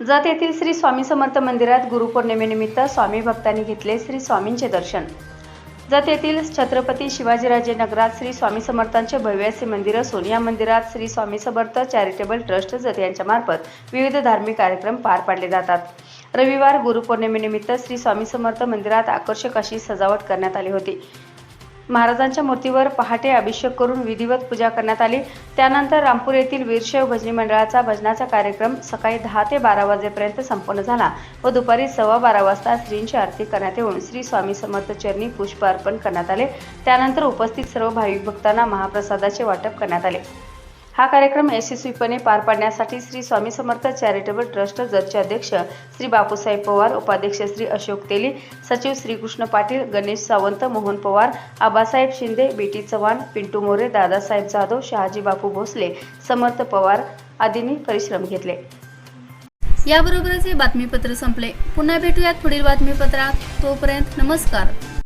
जत येथील श्री स्वामी समर्थ मंदिरात गुरुपौर्णिमेनिमित्त स्वामी भक्तांनी घेतले श्री स्वामींचे दर्शन. जत येथील छत्रपती शिवाजीराजे नगरात श्री स्वामी समर्थांचे भव्य असे मंदिर असून या मंदिरात श्री स्वामी समर्थ चॅरिटेबल ट्रस्ट जत यांच्या मार्फत विविध धार्मिक कार्यक्रम पार पाडले जातात. रविवार गुरुपौर्णिमेनिमित्त श्री स्वामी समर्थ मंदिरात आकर्षक अशी सजावट करण्यात आली होती. महाराजांच्या मूर्तीवर पहाटे अभिषेक करून विधिवत पूजा करण्यात आली. त्यानंतर रामपूर येथील वीरशैव भजनी मंडळाचा भजनाचा कार्यक्रम सकाळी दहा ते बारा वाजेपर्यंत संपन्न झाला व दुपारी सव्वा बारा वाजता श्रींची आरती करण्यात येऊन श्री स्वामी समर्थ चरणी पुष्प अर्पण करण्यात आले. त्यानंतर उपस्थित सर्व भाविक भक्तांना महाप्रसादाचे वाटप करण्यात आले. हा कार्यक्रम यशस्वीपणे पार पाडण्यासाठी श्री स्वामी समर्थ चॅरिटेबल ट्रस्ट जतचे अध्यक्ष श्री बापूसाहेब पवार उपाध्यक्ष श्री अशोक तेली सचिव श्रीकृष्ण पाटील गणेश सावंत मोहन पवार आबासाहेब शिंदे बेटी चव्हाण पिंटू मोरे दादासाहेब जाधव शहाजी बापू भोसले समर्थ पवार आदींनी परिश्रम घेतले. याबरोबरच हे बातमीपत्र संपले. पुन्हा भेटूयात पुढील बातमीपत्रात. तोपर्यंत नमस्कार.